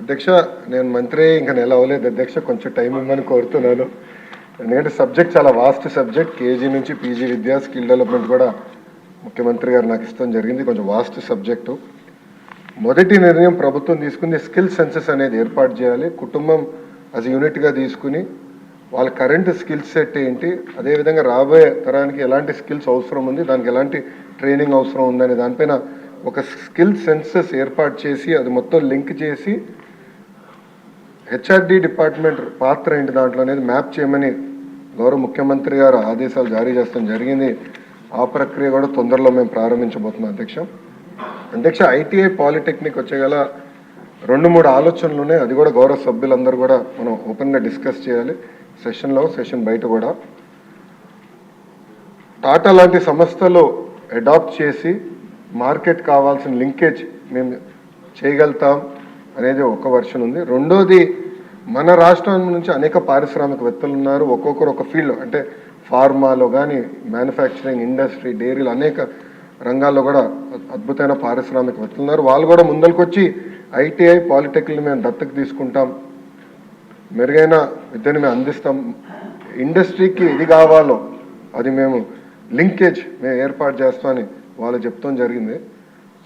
అధ్యక్ష నేను మంత్రి ఇంకా నెల అవ్వలేదు అధ్యక్ష కొంచెం టైం ఇవ్వమని కోరుతున్నాను. ఎందుకంటే సబ్జెక్ట్ చాలా వాస్ట్ సబ్జెక్ట్. కేజీ నుంచి పీజీ విద్యా స్కిల్ డెవలప్మెంట్ కూడా ముఖ్యమంత్రి గారు నాకు ఇష్టం జరిగింది. కొంచెం వాస్ట్ సబ్జెక్టు. మొదటి నిర్ణయం ప్రభుత్వం తీసుకుంది. స్కిల్ సెన్సెస్ అనేది ఏర్పాటు చేయాలి. కుటుంబం అది యూనిట్గా తీసుకుని వాళ్ళ కరెంట్ స్కిల్ సెట్ ఏంటి అదేవిధంగా రాబోయే తరానికి ఎలాంటి స్కిల్స్ అవసరం ఉంది దానికి ఎలాంటి ట్రైనింగ్ అవసరం ఉందనే దానిపైన ఒక స్కిల్ సెన్సెస్ ఏర్పాటు చేసి అది మొత్తం లింక్ చేసి హెచ్ఆర్డి డిపార్ట్మెంట్ పాత్ర ఏంటి దాంట్లో అనేది మ్యాప్ చేయమని గౌరవ ముఖ్యమంత్రి గారు ఆదేశాలు జారీ చేస్తాం జరిగింది. ఆ ప్రక్రియ కూడా తొందరలో మేము ప్రారంభించబోతున్నాం అధ్యక్ష. అధ్యక్ష ఐటీఐ పాలిటెక్నిక్ వచ్చేగల రెండు మూడు ఆలోచనలు ఉన్నాయి అది కూడా గౌరవ సభ్యులందరూ కూడా మనం ఓపెన్గా డిస్కస్ చేయాలి. సెషన్లో సెషన్ బయట కూడా. టాటా లాంటి సంస్థలు అడాప్ట్ చేసి మార్కెట్ కావాల్సిన లింకేజ్ మేము చేయగలుగుతాం అనేది ఒక వర్షన్ ఉంది. రెండోది మన రాష్ట్రం నుంచి అనేక పారిశ్రామికవేత్తలు ఉన్నారు ఒక్కొక్కరు ఒక ఫీల్డ్ అంటే ఫార్మాలో కానీ మ్యానుఫ్యాక్చరింగ్ ఇండస్ట్రీ డైరీలు అనేక రంగాల్లో కూడా అద్భుతమైన పారిశ్రామికవేత్తలు ఉన్నారు వాళ్ళు కూడా ముందరికొచ్చి ఐటీఐ పాలిటెక్నిక్ మేము దత్తకు తీసుకుంటాం. మెరుగైన విద్యను మేము అందిస్తాం. ఇండస్ట్రీకి ఇది కావాలో అది మేము లింకేజ్ మేము ఏర్పాటు చేస్తామని వాళ్ళు చెప్తాం జరిగింది.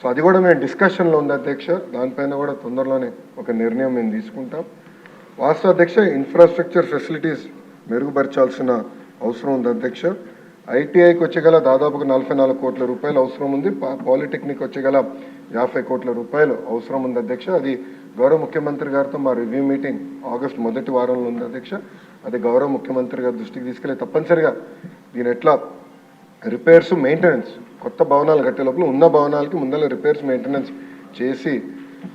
సో అది కూడా మేము డిస్కషన్లో ఉంది అధ్యక్ష. దానిపైన కూడా తొందరలోనే ఒక నిర్ణయం మేము తీసుకుంటాం. వాస్తవ అధ్యక్ష ఇన్ఫ్రాస్ట్రక్చర్ ఫెసిలిటీస్ మెరుగుపరచాల్సిన అవసరం ఉంది అధ్యక్ష. ఐటీఐకి వచ్చేగల దాదాపుగా నలభై నాలుగు కోట్ల రూపాయలు అవసరం ఉంది. పా- పాలిటెక్నిక్ వచ్చేగల యాభై కోట్ల రూపాయలు అవసరం ఉంది అధ్యక్ష. అది గౌరవ ముఖ్యమంత్రి గారితో మా రివ్యూ మీటింగ్ ఆగస్ట్ మొదటి వారంలో ఉంది అధ్యక్ష. అది గౌరవ ముఖ్యమంత్రి గారి దృష్టికి తీసుకెళ్ళి తప్పనిసరిగా దీని ఎట్లా రిపేర్స్ మెయింటెనెన్స్ కొత్త భవనాలు కట్టే లోపల ఉన్న భవనాలకి ముందర రిపేర్స్ మెయింటెనెన్స్ చేసి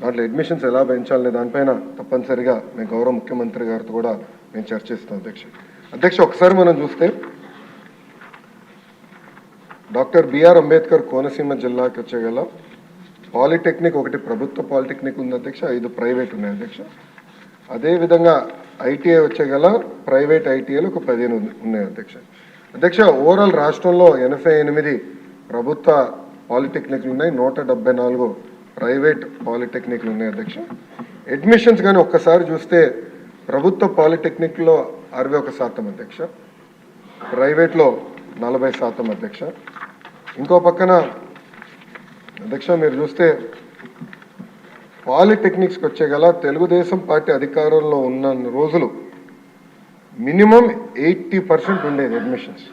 దాంట్లో అడ్మిషన్స్ ఎలా పెంచాలనే దానిపైన తప్పనిసరిగా మేము గౌరవ ముఖ్యమంత్రి గారితో కూడా మేము చర్చిస్తాం అధ్యక్ష. అధ్యక్ష ఒకసారి మనం చూస్తే డాక్టర్ బిఆర్ అంబేద్కర్ కోనసీమ జిల్లాకి వచ్చేగల పాలిటెక్నిక్ ఒకటి ప్రభుత్వ పాలిటెక్నిక్ ఉంది అధ్యక్ష ఐదు ప్రైవేట్ ఉన్నాయి అధ్యక్ష. అదేవిధంగా ఐటీఐ వచ్చేగల ప్రైవేట్ ఐటీఐలు ఒక పదిహేను ఉన్నాయి అధ్యక్ష. అధ్యక్ష ఓవరాల్ రాష్ట్రంలో ఎనభై ఎనిమిది ప్రభుత్వ పాలిటెక్నిక్లు ఉన్నాయి నూట డెబ్బై నాలుగు ప్రైవేట్ పాలిటెక్నిక్లు ఉన్నాయి అధ్యక్ష. అడ్మిషన్స్ కానీ ఒక్కసారి చూస్తే ప్రభుత్వ పాలిటెక్నిక్లో అరవై ఒక శాతం అధ్యక్ష. ప్రైవేట్లో నలభై శాతం అధ్యక్ష. ఇంకో పక్కన అధ్యక్ష మీరు చూస్తే పాలిటెక్నిక్స్కి వచ్చే గల తెలుగుదేశం పార్టీ అధికారంలో ఉన్న రోజులు మినిమం ఎయిటీ పర్సెంట్ ఉండేది అడ్మిషన్స్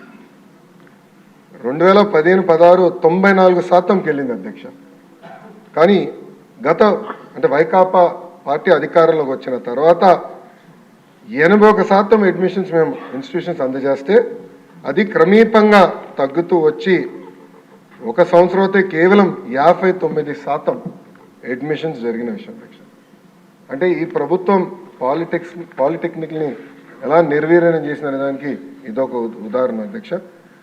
రెండు వేల పదిహేను పదహారు తొంభై నాలుగు శాతంకి వెళ్ళింది అధ్యక్ష. కానీ గత అంటే వైకాపా పార్టీ అధికారంలోకి వచ్చిన తర్వాత ఎనభై ఒక శాతం అడ్మిషన్స్ మేము ఇన్స్టిట్యూషన్స్ అందజేస్తే అది క్రమీపంగా తగ్గుతూ వచ్చి ఒక సంవత్సరం అయితే కేవలం యాభై తొమ్మిది శాతం అడ్మిషన్స్ జరిగిన విషయం అంటే ఈ ప్రభుత్వం పాలిటెక్స్ పాలిటెక్నిక్ని ఎలా నిర్వీర్యం చేసిన దానికి ఇదొక ఉదాహరణ అధ్యక్ష.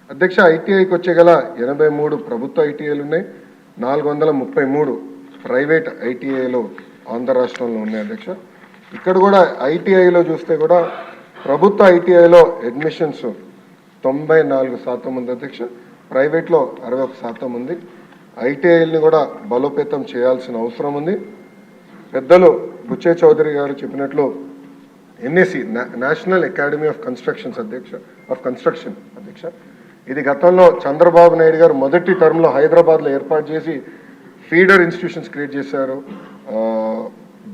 అధ్యక్ష ఐటీఐకి వచ్చే గల ఎనభై మూడు ప్రభుత్వ ఐటీఐలు ఉన్నాయి. నాలుగు వందల ముప్పై మూడు ప్రైవేట్ ఐటీఐలు ఆంధ్ర రాష్ట్రంలో ఉన్నాయి అధ్యక్ష. ఇక్కడ కూడా ఐటీఐలో చూస్తే కూడా ప్రభుత్వ ఐటీఐలో అడ్మిషన్స్ తొంభై నాలుగు శాతం ఉంది అధ్యక్ష. ప్రైవేట్లో అరవై ఒక శాతం ఉంది. ఐటీఐల్ని కూడా బలోపేతం చేయాల్సిన అవసరం ఉంది. పెద్దలు బుచ్చే చౌదరి గారు చెప్పినట్లు NSC National Academy of Constructions అధ్యక్ష ఆఫ్ కన్స్ట్రక్షన్ అధ్యక్ష. ఇది గతంలో చంద్రబాబు నాయుడు గారు మొదటి టర్మ్లో హైదరాబాద్లో ఏర్పాటు చేసి ఫీడర్ ఇన్స్టిట్యూషన్స్ క్రియేట్ చేశారు.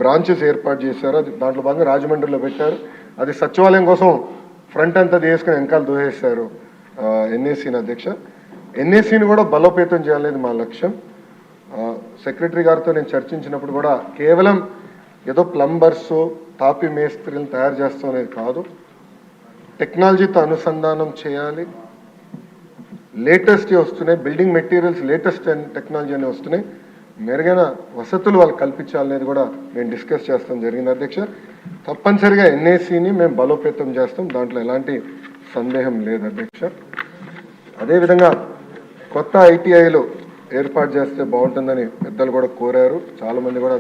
బ్రాంచెస్ ఏర్పాటు చేశారు. అది దాంట్లో భాగంగా రాజమండ్రిలో పెట్టారు. అది సచివాలయం కోసం ఫ్రంట్ అంతా తీసుకుని వెనకాల దూసేశారు ఎన్ఏసీని అధ్యక్ష. ఎన్ఏసీని కూడా బలోపేతం చేయాలనేది మా లక్ష్యం. సెక్రటరీ గారితో నేను చర్చించినప్పుడు కూడా కేవలం ఏదో ప్లంబర్స్ తాపి మేస్త్రీలను తయారు చేస్తాం అనేది కాదు. టెక్నాలజీతో అనుసంధానం చేయాలి. లేటెస్ట్ వస్తున్నాయి. బిల్డింగ్ మెటీరియల్స్ లేటెస్ట్ టెక్నాలజీ అని వస్తున్నాయి. మెరుగైన వసతులు వాళ్ళు కల్పించాలనేది కూడా మేము డిస్కస్ చేస్తాం జరిగింది అధ్యక్ష. తప్పనిసరిగా ఎన్ఏసీని మేము బలోపేతం చేస్తాం. దాంట్లో ఎలాంటి సందేహం లేదు అధ్యక్ష. అదేవిధంగా కొత్త ఐటీఐలు ఏర్పాటు చేస్తే బాగుంటుందని పెద్దలు కూడా కోరారు. చాలామంది కూడా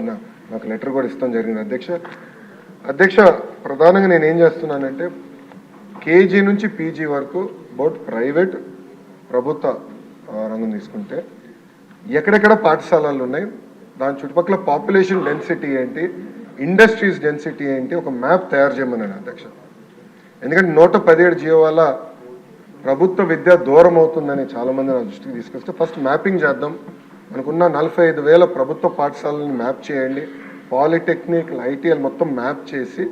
నాకు లెటర్ కూడా ఇస్తాం జరిగింది అధ్యక్ష. అధ్యక్ష ప్రధానంగా నేను ఏం చేస్తున్నానంటే కేజీ నుంచి పీజీ వరకు బౌట్ ప్రైవేట్ ప్రభుత్వ రంగం తీసుకుంటే ఎక్కడెక్కడ పాఠశాలలు ఉన్నాయి దాని చుట్టుపక్కల పాపులేషన్ డెన్సిటీ ఏంటి ఇండస్ట్రీస్ డెన్సిటీ ఏంటి ఒక మ్యాప్ తయారు చేయమన్నాను అధ్యక్ష. ఎందుకంటే నూట పదిహేడు జియో వల్ల ప్రభుత్వ విద్య దూరం అవుతుందని చాలామంది నా దృష్టికి తీసుకొస్తే ఫస్ట్ మ్యాపింగ్ చేద్దాం. మనకున్న నలభై ఐదు వేల ప్రభుత్వ పాఠశాలని మ్యాప్ చేయండి. పాలిటెక్నిక్ ఐటీఎల్ మొత్తం మ్యాప్ చేసి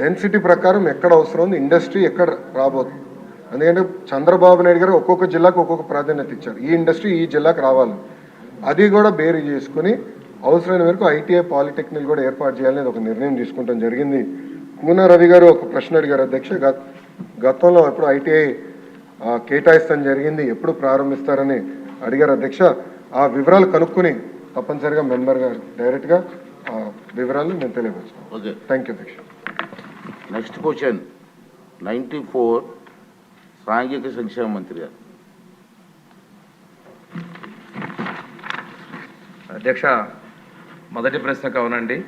డెన్సిటీ ప్రకారం ఎక్కడ అవసరం ఉంది ఇండస్ట్రీ ఎక్కడ రాబోతుంది ఎందుకంటే చంద్రబాబు నాయుడు గారు ఒక్కొక్క జిల్లాకు ఒక్కొక్క ప్రాధాన్యత ఇచ్చారు. ఈ ఇండస్ట్రీ ఈ జిల్లాకు రావాలి. అది కూడా బేరీ చేసుకుని అవసరమైన మేరకు ఐటీఐ పాలిటెక్నిక్ కూడా ఏర్పాటు చేయాలని ఒక నిర్ణయం తీసుకుంటాం. జరిగింది. కూన రవి గారు ఒక ప్రశ్న అడిగారు. అధ్యక్ష గత గతంలో ఎప్పుడు ఐటీఐ కేటాయిస్తాం జరిగింది ఎప్పుడు ప్రారంభిస్తారని అడిగారు అధ్యక్ష. ఆ వివరాలు కనుక్కుని తప్పనిసరిగా మెంబర్ గారు డైరెక్ట్గా ఆ వివరాలు నేను తెలియవచ్చు ఓకే. థ్యాంక్ యూ అధ్యక్ష. Next question. నైంటీ ఫోర్ సాంఘిక సంక్షేమ మంత్రి గారు. అధ్యక్ష మొదటి ప్రశ్నకు అవునండి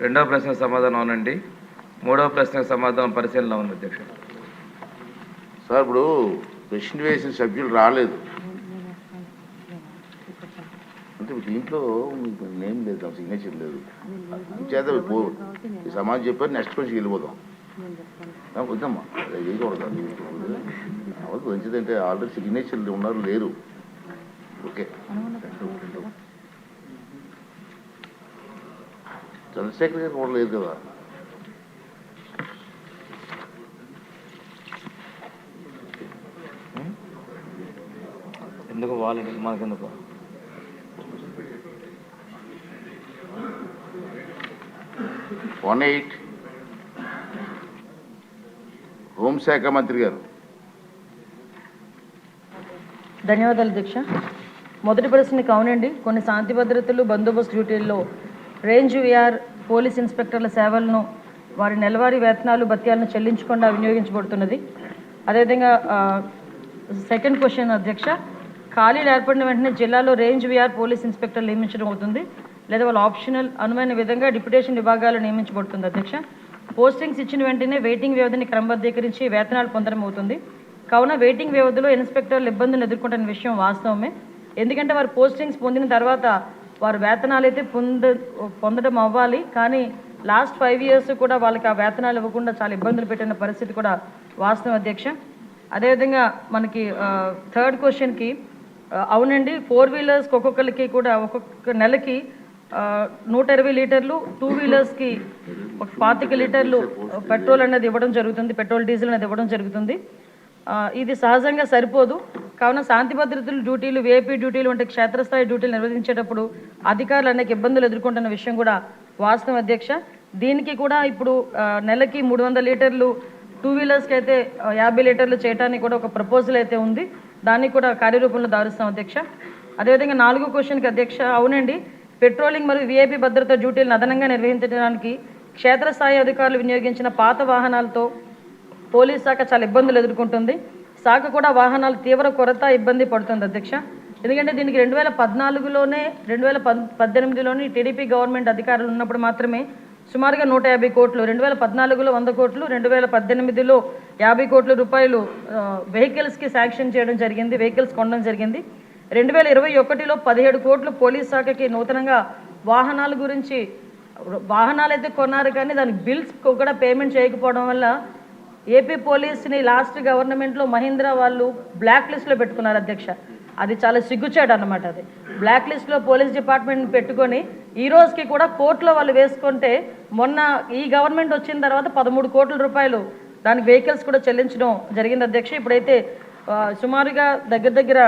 రెండవ ప్రశ్నకు సమాధానం అవునండి. మూడవ ప్రశ్నకు సమాధానం పరిశీలన ఉంది అధ్యక్ష. సార్ ఇప్పుడు ప్రశ్న వేసిన సభ్యులు రాలేదు. అంటే దీంట్లో మీకు నేమ్ లేదు సిగ్నేచర్ లేదు. చేత పో. ఈ సమాజం చెప్పారు నెక్స్ట్ క్వశ్చన్ వెళ్ళిపోదాం. వద్దమ్మా. అది వేయకూడదు అది అవదు మంచిదంటే ఆల్రెడీ సిగ్నేచర్లు ఉన్నారు లేరు. ఓకే. చంద్రశేఖర్ గారు కూడా లేదు కదా. ఎందుకు వాళ్ళకి మనకెందుకు? వన్ ఎయిట్ హోంశాఖ మంత్రి గారు. ధన్యవాదాలు దీక్ష. మొదటి ప్రశ్నకి అవునండి కొన్ని శాంతి భద్రతలు బందోబస్తు డ్యూటీల్లో రేంజ్ విఆర్ పోలీస్ ఇన్స్పెక్టర్ల సేవలను వారి నెలవారీ వేతనాలు భత్యాలను చెల్లించకుండా వినియోగించబడుతున్నది. అదేవిధంగా సెకండ్ క్వశ్చన్ అధ్యక్ష. ఖాళీలు ఏర్పడిన వెంటనే జిల్లాలో రేంజ్ విఆర్ పోలీస్ ఇన్స్పెక్టర్ నియమించడం అవుతుంది. లేదా వాళ్ళ ఆప్షనల్ అనుమైన విధంగా డిప్యుటేషన్ విభాగాలు నియమించబడుతుంది అధ్యక్ష. పోస్టింగ్స్ ఇచ్చిన వెంటనే వెయిటింగ్ వ్యవధిని క్రమబద్ధీకరించి వేతనాలు పొందడం అవుతుంది. కావున వెయిటింగ్ వ్యవధిలో ఇన్స్పెక్టర్లు ఇబ్బందులు ఎదుర్కొంటున్న విషయం వాస్తవమే. ఎందుకంటే వారు పోస్టింగ్స్ పొందిన తర్వాత వారు వేతనాలు అయితే పొంద పొందడం అవ్వాలి. కానీ లాస్ట్ ఫైవ్ ఇయర్స్ కూడా వాళ్ళకి ఆ వేతనాలు ఇవ్వకుండా చాలా ఇబ్బందులు పెట్టిన పరిస్థితి కూడా వాస్తవం అధ్యక్ష. అదేవిధంగా మనకి థర్డ్ క్వశ్చన్కి అవునండి ఫోర్ వీలర్స్కి ఒక్కొక్కరికి కూడా ఒక్కొక్క నెలకి నూట ఇరవై లీటర్లు టూ వీలర్స్కి ఒక పాతిక లీటర్లు పెట్రోల్ అనేది ఇవ్వడం జరుగుతుంది పెట్రోల్ డీజిల్ అనేది ఇవ్వడం జరుగుతుంది. ఇది సహజంగా సరిపోదు. కావున శాంతి భద్రతలు డ్యూటీలు వేపీ డ్యూటీలు వంటి క్షేత్రస్థాయి డ్యూటీలు నిర్వహించేటప్పుడు అధికారులు అనేక ఇబ్బందులు ఎదుర్కొంటున్న విషయం కూడా వాస్తవం అధ్యక్ష. దీనికి కూడా ఇప్పుడు నెలకి మూడు వందల లీటర్లు టూ వీలర్స్కి అయితే యాభై లీటర్లు చేయడానికి కూడా ఒక ప్రపోజల్ అయితే ఉంది. దాన్ని కూడా కార్యరూపంలో దారుస్తాం అధ్యక్ష. అదేవిధంగా నాలుగో క్వశ్చన్కి అధ్యక్ష అవునండి. పెట్రోలింగ్ మరియు వీఐపీ భద్రత డ్యూటీలను అదనంగా నిర్వహించడానికి క్షేత్రస్థాయి అధికారులు వినియోగించిన పాత వాహనాలతో పోలీస్ శాఖ చాలా ఇబ్బందులు ఎదుర్కొంటుంది. శాఖ కూడా వాహనాలు తీవ్ర కొరత ఇబ్బంది పడుతుంది అధ్యక్ష. ఎందుకంటే దీనికి రెండు వేల పద్నాలుగులోనే రెండు వేల పద్ పద్దెనిమిదిలోని టీడీపీ గవర్నమెంట్ అధికారులు ఉన్నప్పుడు మాత్రమే సుమారుగా నూట యాభై కోట్లు రెండు వేల పద్నాలుగులో వంద కోట్లు రెండు వేల పద్దెనిమిదిలో యాభై కోట్ల రూపాయలు వెహికల్స్కి శాంక్షన్ చేయడం జరిగింది వెహికల్స్ కొనడం జరిగింది. రెండు వేల ఇరవై ఒకటిలో పదిహేడు కోట్లు పోలీస్ శాఖకి నూతనంగా వాహనాల గురించి వాహనాలు అయితే కొన్నారు కానీ దానికి బిల్స్ కూడా పేమెంట్ చేయకపోవడం వల్ల ఏపీ పోలీస్ని లాస్ట్ గవర్నమెంట్లో మహీంద్రా వాళ్ళు బ్లాక్ లిస్ట్లో పెట్టుకున్నారు అధ్యక్ష. అది చాలా సిగ్గుచేట అన్నమాట అది. బ్లాక్ లిస్ట్లో పోలీస్ డిపార్ట్మెంట్ పెట్టుకొని ఈ రోజుకి కూడా కోర్టులో వాళ్ళు వేసుకుంటే మొన్న ఈ గవర్నమెంట్ వచ్చిన తర్వాత పదమూడు కోట్ల రూపాయలు దానికి వెహికల్స్ కూడా చెల్లించడం జరిగింది అధ్యక్ష. ఇప్పుడైతే సుమారుగా దగ్గర దగ్గర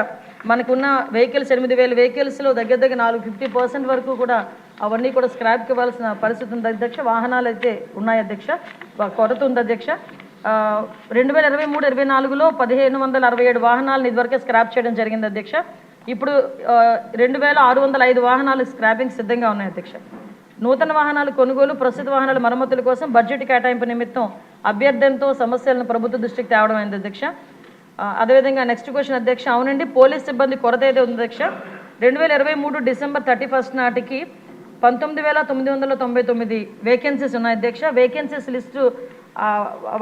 మనకున్న వెహికల్స్ ఎనిమిది వేల వెహికల్స్లో దగ్గర దగ్గర నాలుగు ఫిఫ్టీ పర్సెంట్ వరకు కూడా అవన్నీ కూడా స్క్రాప్కి ఇవ్వాల్సిన పరిస్థితి ఉంది అధ్యక్ష. వాహనాలు అయితే ఉన్నాయి అధ్యక్ష. కొరత ఉంది అధ్యక్ష. రెండు వేల ఇరవై మూడు ఇరవై నాలుగులో పదిహేను వందల అరవై ఏడు వాహనాలను ఇదివరకే స్క్రాప్ చేయడం జరిగింది అధ్యక్ష. ఇప్పుడు రెండు వేల ఆరు వందల ఐదు వాహనాలు స్క్రాపింగ్ సిద్ధంగా ఉన్నాయి అధ్యక్ష. నూతన వాహనాల కొనుగోలు ప్రస్తుత వాహనాల మరమ్మతుల కోసం బడ్జెట్ కేటాయింపు నిమిత్తం అభ్యర్థనతో సమస్యలను ప్రభుత్వ దృష్టికి తేవడం అయింది అధ్యక్ష. అదేవిధంగా నెక్స్ట్ క్వశ్చన్ అధ్యక్ష అవునండి పోలీస్ సిబ్బంది కొరత అయితే ఉంది అధ్యక్ష? రెండు వేల ఇరవై మూడు డిసెంబర్ థర్టీ ఫస్ట్ నాటికి పంతొమ్మిది వేల తొమ్మిది వందల తొంభై తొమ్మిది వేకెన్సీస్ ఉన్నాయి అధ్యక్ష. వేకెన్సీస్ లిస్టు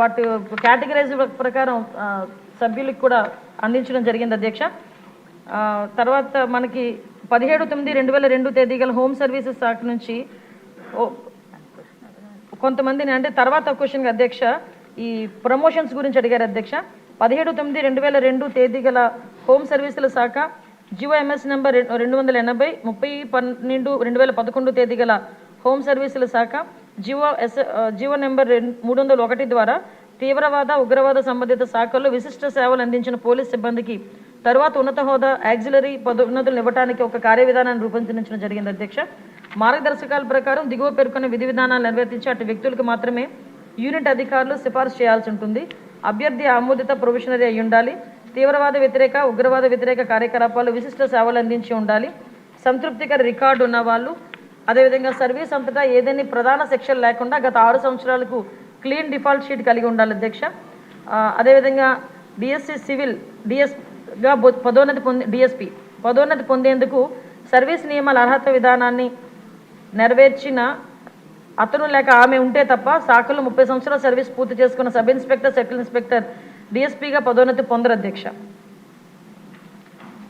వాటి కేటగిరైజ్ ప్రకారం సభ్యులకు కూడా అందించడం జరిగింది అధ్యక్ష. తర్వాత మనకి పదిహేడు తొమ్మిది రెండు వేల రెండు తేదీ గల హోమ్ సర్వీసెస్ శాఖ నుంచి కొంతమందిని అంటే తర్వాత క్వశ్చన్ అధ్యక్ష ఈ ప్రమోషన్స్ గురించి అడిగారు అధ్యక్ష. పదిహేడు తొమ్మిది రెండు వేల రెండు తేదీ గల హోమ్ సర్వీసుల శాఖ జిఓఎంఎస్ ఎంఎస్ నెంబర్ రెండు వందల ఎనభై ముప్పై పన్నెండు రెండు వేల పదకొండు తేదీ గల హోమ్ సర్వీసుల శాఖ జివో ఎస్ జివో నెంబర్ రెండు మూడు వందల ఒకటి ద్వారా తీవ్రవాద ఉగ్రవాద సంబంధిత శాఖల్లో విశిష్ట సేవలు అందించిన పోలీస్ సిబ్బందికి తర్వాత ఉన్నత హోదా యాక్సిలరీ పదోన్నతులు ఇవ్వడానికి ఒక కార్యవిధానాన్ని రూపొందించడం జరిగింది అధ్యక్ష. మార్గదర్శకాల ప్రకారం దిగువ పేర్కొన్న విధి విధానాలు నిర్వర్తించి అటు వ్యక్తులకు మాత్రమే యూనిట్ అధికారులు సిఫార్సు చేయాల్సి ఉంటుంది. అభ్యర్థి ఆమోదిత ప్రొవిషనరీ అయి ఉండాలి. తీవ్రవాద వ్యతిరేక ఉగ్రవాద వ్యతిరేక కార్యకలాపాలు విశిష్ట సేవలు అందించి ఉండాలి. సంతృప్తికర రికార్డు ఉన్న వాళ్ళు అదేవిధంగా సర్వీస్ అంతటా ఏదైనా ప్రధాన సెక్షన్ లేకుండా గత ఆరు సంవత్సరాలకు క్లీన్ డిఫాల్ట్ షీట్ కలిగి ఉండాలి అధ్యక్ష. అదేవిధంగా డిఎస్సి సివిల్ డిఎస్గా పదోన్నతి పొంది డిఎస్పి పదోన్నతి పొందేందుకు సర్వీస్ నియమాల అర్హత విధానాన్ని నెరవేర్చిన అతను లేక ఆమె ఉంటే తప్ప శాఖలో ముప్పై సంవత్సరాల సర్వీస్ పూర్తి చేసుకున్న సబ్ ఇన్స్పెక్టర్ సర్కిల్ ఇన్స్పెక్టర్ డిఎస్పీగా పదోన్నతి పొందరు అధ్యక్ష.